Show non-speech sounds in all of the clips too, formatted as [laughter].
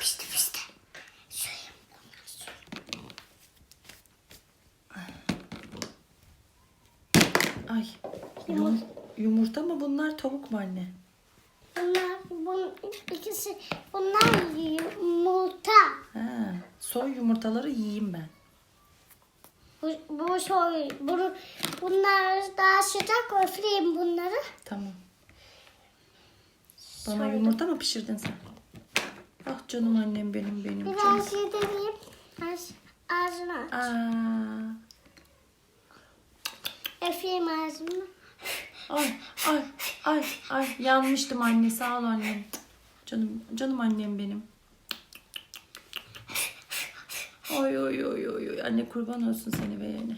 Pişti pişti. Söyleyeyim ondan sonra. Ay. Yum, yumurta mı bunlar tavuk mu anne? Bunlar bun, ikisi bunlar yumurta. Ha, soy yumurtaları yiyeyim ben. Bu, bu soy bunu bunlar daha sıcak öfleyeyim bunları. Tamam. Bana Soydum. yumurta mı pişirdin sen? Ah canım annem benim benim canım. Biraz yedireyim. Ağz, ağzını aç. Aa, Öfleyeyim ağzını. ay ay ay ay yanmıştım anne sağ ol annem. Canım canım annem benim. Oy oy oy oy oy anne kurban olsun seni verene.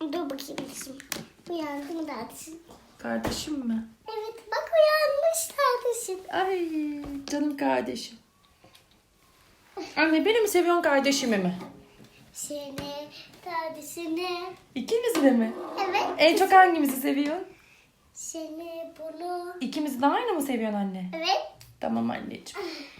Dur bakayım şimdi. Uyandım da açsın. Kardeşim mi? Evet bak uyanmış kardeşim. Ay canım kardeşim. Anne beni mi seviyorsun kardeşimi mi? Seni, kardeşini. İkimizi de mi? Evet. En çok hangimizi seviyorsun? Seni, bunu. İkimizi de aynı mı seviyorsun anne? Evet. Tamam anneciğim. [laughs]